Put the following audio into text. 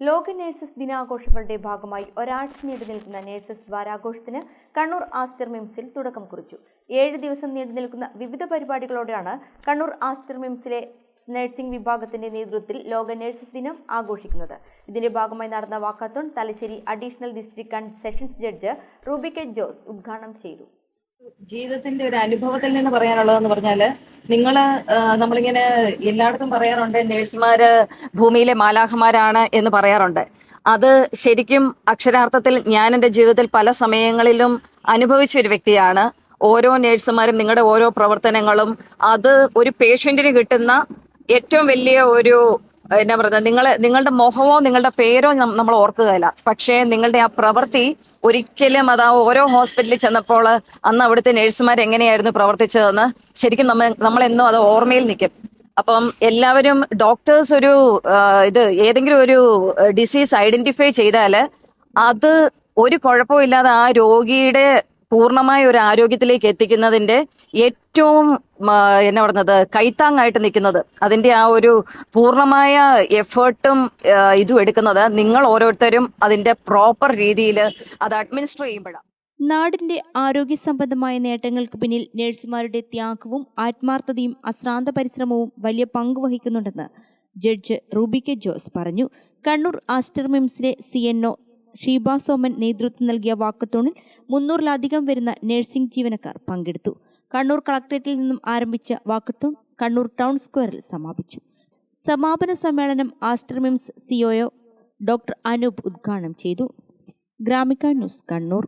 ലോക നഴ്സസ് ദിനാഘോഷങ്ങളുടെ ഭാഗമായി ഒരാഴ്ച നീണ്ടുനിൽക്കുന്ന നഴ്സസ് വാരാഘോഷത്തിന് കണ്ണൂർ ആസ്റ്റർ മിംസിൽ തുടക്കം കുറിച്ചു. ഏഴ് ദിവസം നീണ്ടുനിൽക്കുന്ന വിവിധ പരിപാടികളോടെയാണ് കണ്ണൂർ ആസ്റ്റർ മിംസിലെ നഴ്സിംഗ് വിഭാഗത്തിന്റെ നേതൃത്വത്തിൽ ലോക നഴ്സസ് ദിനം ആഘോഷിക്കുന്നത്. ഇതിന്റെ ഭാഗമായി നടന്ന walkathon Thalassery additional district and sessions judge Ruby K Jose ഉദ്ഘാടനം ചെയ്തു. ജീവിതത്തിന്റെ ഒരു അനുഭവത്തിൽ നിന്ന് പറയാനുള്ളതെന്ന് പറഞ്ഞാൽ നിങ്ങൾ ആ, നമ്മളിങ്ങനെ എല്ലായിടത്തും പറയാറുണ്ട് നേഴ്സുമാര് ഭൂമിയിലെ മാലാഖമാരാണ് എന്ന് പറയാറുണ്ട്. അത് ശരിക്കും അക്ഷരാർത്ഥത്തിൽ ഞാൻ എന്റെ ജീവിതത്തിൽ പല സമയങ്ങളിലും അനുഭവിച്ച ഒരു വ്യക്തിയാണ്. ഓരോ നേഴ്സുമാരും നിങ്ങളുടെ ഓരോ പ്രവർത്തനങ്ങളും അത് ഒരു പേഷ്യന്റിന് കിട്ടുന്ന ഏറ്റവും വലിയ ഒരു എന്നാ പറയുന്നത്? നിങ്ങളെ നിങ്ങളുടെ മുഖമോ നിങ്ങളുടെ പേരോ നമ്മൾ ഓർക്കുകയില്ല. പക്ഷേ നിങ്ങളുടെ ആ പ്രവൃത്തി ഒരിക്കലും അത് ആ ഓരോ ഹോസ്പിറ്റലിൽ ചെന്നപ്പോൾ അന്ന് അവിടുത്തെ നഴ്സുമാർ എങ്ങനെയായിരുന്നു പ്രവർത്തിച്ചതെന്ന് ശരിക്കും നമ്മൾ നമ്മളെന്നും അത് ഓർമ്മയിൽ നിൽക്കും. അപ്പം എല്ലാവരും ഡോക്ടേഴ്സ് ഒരു ഇത് ഏതെങ്കിലും ഒരു ഡിസീസ് ഐഡന്റിഫൈ ചെയ്താൽ അത് ഒരു കുഴപ്പമില്ലാതെ ആ രോഗിയുടെ പൂർണമായ ഒരു ആരോഗ്യത്തിലേക്ക് എത്തിക്കുന്നതിന്റെ ഏറ്റവും എന്നാ പറയുന്നത് കൈത്താങ്ങായിട്ട് നിൽക്കുന്നത്. അതിന്റെ ആ ഒരു പൂർണമായ എഫേർട്ടും ഇതും എടുക്കുന്നത് നിങ്ങൾ ഓരോരുത്തരും അതിന്റെ പ്രോപ്പർ രീതിയിൽ അത് അഡ്മിനിസ്റ്റർ ചെയ്യുമ്പോഴാണ് നാടിന്റെ ആരോഗ്യ സംബന്ധമായ നേട്ടങ്ങൾക്ക് പിന്നിൽ നഴ്സുമാരുടെ ത്യാഗവും ആത്മാർത്ഥതയും അശ്രാന്ത പരിശ്രമവും വലിയ പങ്ക് വഹിക്കുന്നുണ്ടെന്ന് ജഡ്ജ് റൂബി കെ ജോസ് പറഞ്ഞു. Kannur Aster മിംസിലെ C N O Sheeba Soman നേതൃത്വം നൽകിയ വാക്കത്തോണിൽ മുന്നൂറിലധികം വരുന്ന നഴ്സിംഗ് ജീവനക്കാർ പങ്കെടുത്തു. കണ്ണൂർ കളക്ടറേറ്റിൽ നിന്നും ആരംഭിച്ച വാക്കത്തോൺ കണ്ണൂർ ടൗൺ സ്ക്വയറിൽ സമാപിച്ചു. സമാപന സമ്മേളനം ആസ്റ്റർമിംസ് സിഒഒ ഡോക്ടർ അനൂപ് ഉദ്ഘാടനം ചെയ്തു. ഗ്രാമിക ന്യൂസ് കണ്ണൂർ.